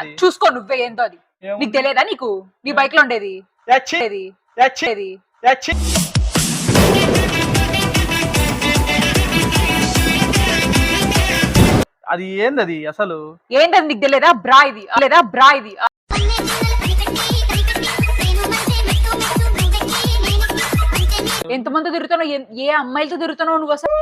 అది చూసుకో నువ్వే ఏందో అది? నీకు తెలియదా నీకు? నీ బైక్లో ఉండేది. ఉండేది. యచ్చి. అది ఏందది అసలు? ఏంటది నీకు తెలియదా? బ్రా ఇది. లేదా బ్రా ఇది. ఎంతమంది తిరుగుతున్నావు? ఏ అమ్మాయిలతో తిరుగుతున్నావు నువ్వు అసలు?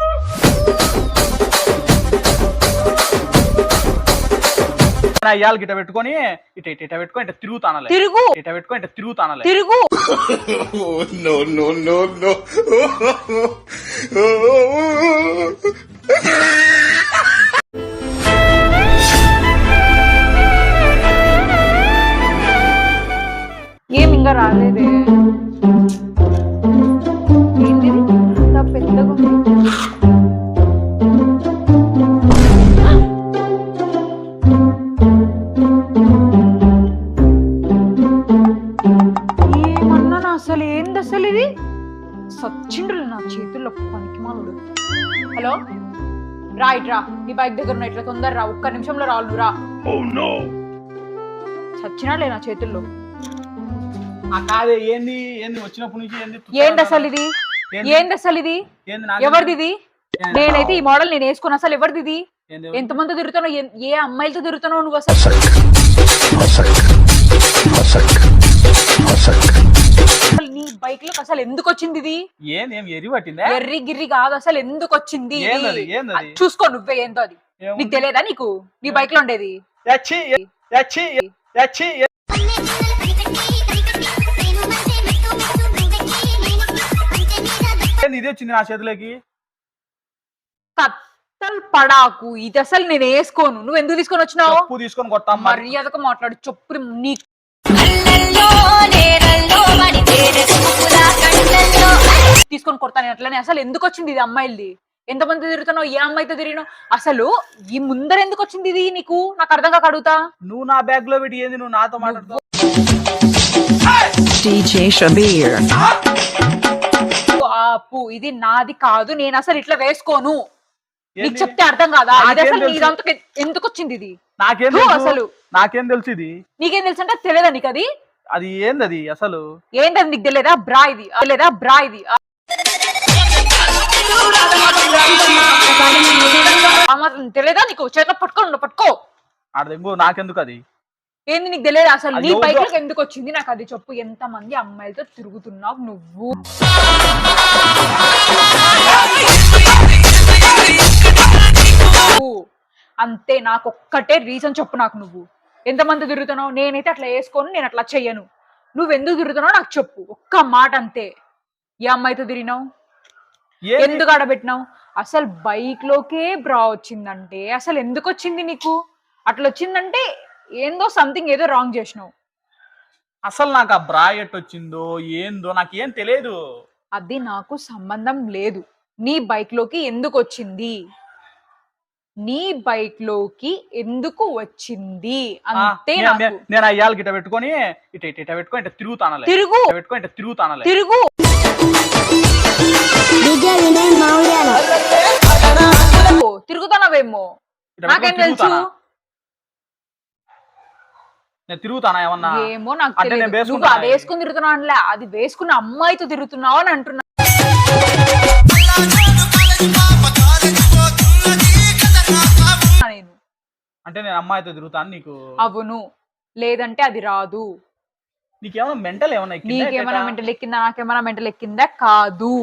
నా ఇయ్యాల గిట్ట పెట్టుకొని ఇట ఇట ఇట పెట్టుకొని ఇట తిరుగుతానలే. తిరుగు. ఇట పెట్టుకొని ఇట తిరుగుతానలే. తిరుగు. No, no, no, no. ఏం ఇంకా రాలేదే? అసలు ఏంది అసలు ఇది? సచ్చిండ్రు నా చేతుల్లో పనికి మానుడు హలో? రా ఇట్రా నీ బైక్ దగ్గర ఉన్న ఇట్లా తొందర రా ఒక్క నిమిషంలో నువ్వు రా. చచ్చినాడులే నా చేతుల్లో. ఆ కాదే ఏంది ఏంది వచ్చినప్పటి నుంచి ఏంది ఏంది అసలు ఇది? ఏంది? అసలు ఇది? ఎవరిది ఇది? నేనైతే ఈ మోడల్ నేను వేసుకుని అసలు ఎవరిది ఇది? ఏంది? ఎంతమంది తిరుగుతున్నావు? ఏ అమ్మాయిలతో తిరుగుతున్నావు నువ్వు అసలు? అసలు నీ బైక్లో అసలు ఎందుకు వచ్చింది ఇది ఏం ఎరి పట్టిందా? ఎర్రి గిర్రి కాదు అసలు ఎందుకు వచ్చింది ఇది? ఏందది? ఏందది? అది చూసుకో నువ్వే ఏందో అది. ఏముంది? నీకు తెలియదా నీకు? నీ బైక్లో ఉండేది? యచ్చి, యచ్చి, యచ్చి, ఏంది ఇది వచ్చింది నా చేతిలోకి? కత్తల్ పడాకు. ఇది అసలు నేను వేసుకోను. నువ్వు ఎందుకు తీసుకొని వచ్చినావు? చెప్పు తీసుకొని కొడతాం మరి మర్యాదగా మాట్లాడు. చెప్పు. నీ తీసుకొని కొడతాను అట్లనే. అసలు ఎందుకు వచ్చింది ఇది అమ్మాయిలది? ఎంతమంది తిరుగుతున్నావు? ఏ అమ్మాయితో తిరిగినావు అసలు ఈ ముందర ఎందుకు వచ్చింది ఇది నీకు? నాకు అర్థం కాక అడుగుతా. నువ్వు నా బ్యాగ్లో పెట్టి ఏంది? నువ్వు నాతో మాట్లాడుతావు. ఆపు. ఇది నాది కాదు. నేను అసలు ఇట్లా వేసుకోను. నీకు? చెప్తే అర్థం కాదా? ఇది నాకేం అసలు? నీదంతా ఎందుకు వచ్చింది ఇది? నాకేం అసలు. నాకేం తెలుసు ఇది? నీకేం తెలుసు అంటే తెలియదా నీకు అది? అది ఏందది అసలు? ఏంటది నీకు తెలియదా బ్రా ఇది. తెలియదా బ్రా ఇది. ఆ. మాత్రం తెలియదా నీకు? చేతిలో పట్టుకో పట్టుకో. ఆడదెంగు నాకెందుకు అది ఏంది నీకు తెలియదు అసలు అది నీ లోకి ఎందుకు వచ్చింది? నాకు అది చెప్పు. ఎంత మంది అమ్మాయిలతో తిరుగుతున్నావు నువ్వు? నువ్వు. అంతే నాకు ఒక్కటే రీజన్ చెప్పు నాకు నువ్వు. ఎంతమంది తిరుగుతున్నావు? నేనైతే అట్లా వేసుకొని నేను అట్లా చెయ్యను. నువ్వు ఎందుకు తిరుగుతున్నావు నాకు చెప్పు. ఒక్క మాట అంతే. ఏ అమ్మాయితో తిరిగినావు? ఎందుకు ఆడబెట్టినావు? అసలు బైక్ లోకే బ్రా వచ్చిందంటే అసలు ఎందుకు వచ్చింది నీకు? అట్లా వచ్చిందంటే ఏందో సంథింగ్ ఏదో రాంగ్ చేసినావు. అసలు నాకు ఆ బ్రా ఎట్ వచ్చిందో ఏందో నాకేం తెలియదు అది నాకు సంబంధం లేదు. నీ బైక్లోకి ఎందుకు వచ్చింది నీ బైక్లోకి ఎందుకు వచ్చింది? అంతే నేను అయ్యాల గిట్ట పెట్టుకొని ఇట ఇట ఇట పెట్టుకొని ఇట తిరుగుతానలే తిరుగు. ఇట పెట్టుకొని ఇట తిరుగుతానలే తిరుగు. పెట్టుకొని నాకేం తెలుసు? తిరుగుతానా? నేను తిరుగుతానా ఏమన్నా? ఏమో నాకు అంటే నేను తెలియదు నువ్వు అది వేసుకుని తిరుగుతున్నావు అనలే అది వేసుకున్న అమ్మాయితో తిరుగుతున్నావు అని అంటున్నా. అంటే నేను అమ్మాయితో తిరుగుతాను నీకు అవును. లేదంటే అది రాదు. నీకేమైనా మెంటల్ ఎక్కిందా నీకేమైనా? మెంటల్ ఎక్కిందా? నాకేమైనా మెంటల్ ఎక్కిందా? కాదు.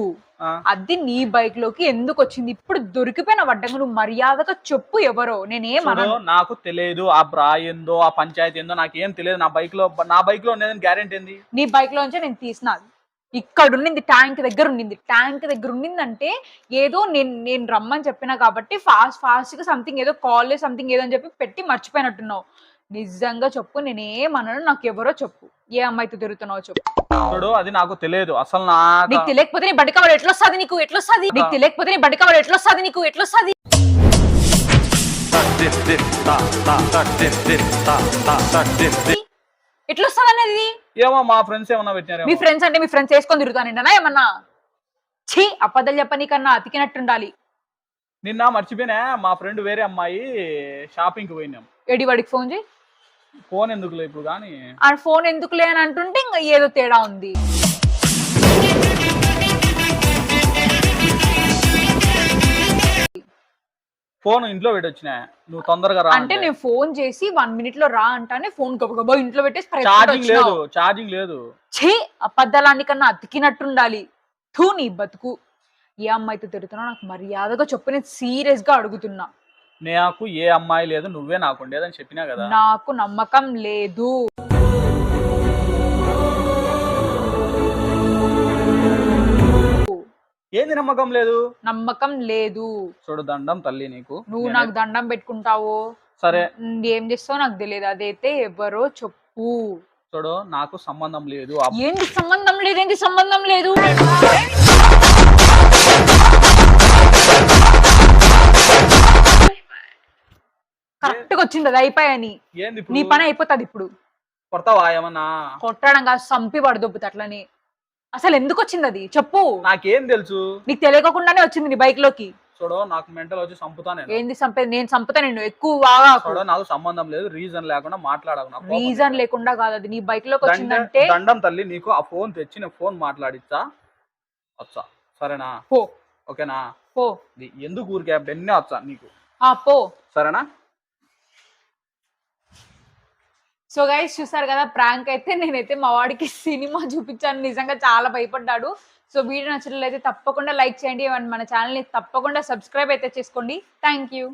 అది నీ బైక్లోకి ఎందుకు వచ్చింది? ఇప్పుడు దొరికిపోయిన వడ్డంగా నువ్వు మర్యాదగా చెప్పు ఎవరో. నేనేం నాకు తెలియదు ఆ బ్రా ఏందో ఆ పంచాయతీ ఏందో నాకేం తెలియదు. నా బైక్లో నా బైక్లో ఉండేదని గ్యారెంటీ ఏంది? నీ బైక్ లోంచే నేను తీసిన. అది. ఇక్కడ ఉండింది ట్యాంక్ దగ్గర ఉండింది ట్యాంక్ దగ్గర ఉండిందంటే ఏదో నేను నేను రమ్మని చెప్పినా కాబట్టి ఫాస్ట్ ఫాస్ట్గా సంథింగ్ ఏదో కాల్ సంథింగ్ ఏదో అని చెప్పి పెట్టి మర్చిపోయినట్టున్నావు నిజంగా చెప్పు నేనేమనను నాకు ఎవరో చెప్పు ఏ అమ్మాయితో తిరుగుతున్నావో చెప్పు అది నాకు తెలియదు అసలు నాకు నీకు తెలియకపోతే నీ బండి కవర్ ఎట్లొస్తుంది నీకు ఎట్లొస్తుంది నీకు తెలియకపోతే నీ బండి కవర్ ఎట్లొస్తుంది నీకు ఎట్లొస్తుంది ఎట్లొస్తుంది అనేది ఏమో మా ఫ్రెండ్స్ ఏమన్నా పెట్టినారేమో. మీ ఫ్రెండ్స్ అంటే మీ ఫ్రెండ్స్ వేసుకొని తిరుగుతానండి ఏమన్నా? ఛీ అబద్ధాలు చెప్పనీకన్నా అతికినట్టుండాలి. నిన్న మర్చిపోయినా మా ఫ్రెండ్ వేరే అమ్మాయి షాపింగ్కి పోయినాం. ఎడి వాడికి ఫోన్ చేయి? ఫోన్ ఎందుకులే ఇప్పుడు కానీ ఆ ఫోన్ ఎందుకులే అని అంటుంటే ఇంకా ఏదో తేడా ఉంది. ఫోన్ ఇంట్లో పెట్టొచ్చిన. నువ్వు తొందరగా రా అంటే నేను ఫోన్ చేసి వన్ మినిట్లో రా అంటానే ఫోన్ గబగబా ఇంట్లో పెట్టేసి ఛార్జింగ్ లేదు. ఛార్జింగ్ లేదు. ఛీ అబద్ధాలాన్ని కన్నా అతికినట్టుండాలి. థూ నీ బతుకు. ఏ అమ్మాయితో తిరుగుతున్నా నాకు మర్యాదగా చెప్పు నేను సీరియస్గా అడుగుతున్నా. నాకు ఏ అమ్మాయి లేదు నువ్వే నాకు ఉండేదని చెప్పినా కదా. నాకు నమ్మకం లేదు. ఏంది నమ్మకం లేదు? నమ్మకం లేదు. చూడు దండం తల్లి నీకు. నువ్వు నాకు దండం పెట్టుకుంటావో. సరే. ఏం చేస్తావో నాకు తెలియదు. అదైతే ఎవరో చెప్పు. చూడు నాకు సంబంధం లేదు. ఏంటి సంబంధం లేదు? ఏంటి సంబంధం లేదు? కరెక్ట్గా వచ్చింది అది అయిపోయాని ఏంది నీ పని అయిపోతుంది ఇప్పుడు. కొడతావా ఏమన్నా? కొట్టడం కాదు సంపి పడదొబ్బుతుంది అట్లని. అసలు ఎందుకు వచ్చింది అది? చెప్పు. నాకేం తెలుసు. నీకు తెలియకుండానే వచ్చింది నీ బైక్లోకి చూడు నాకు మెంటల్ వచ్చి చంపుతా నేను. ఏంది సంపేది నేను చంపుతా నేను ఎక్కువ బాగా చూడు నాకు సంబంధం లేదు రీజన్ లేకుండా మాట్లాడకు నాకు కోపం రీజన్. లేకుండా కాదు అది. నీ బైక్లోకి దండ- వచ్చిందంటే దండం తల్లి నీకు ఆ ఫోన్ తెచ్చి నేను ఫోన్ మాట్లాడిచ్చా? వచ్చా సరేనా? పో. ఓకేనా? పో. ఇది ఎందుకు ఊరికే బెన్నే వచ్చా నీకు. ఆ పో. సరేనా? సో గైస్ చూసారు కదా ప్రాంక్ అయితే నేనైతే మా వాడికి సినిమా చూపించాను. నిజంగా చాలా భయపడ్డాడు. సో వీడియో నచ్చినట్లయితే తప్పకుండా లైక్ చేయండి. అండ్ మన ఛానల్ని తప్పకుండా సబ్స్క్రైబ్ అయితే చేసుకోండి. Thank you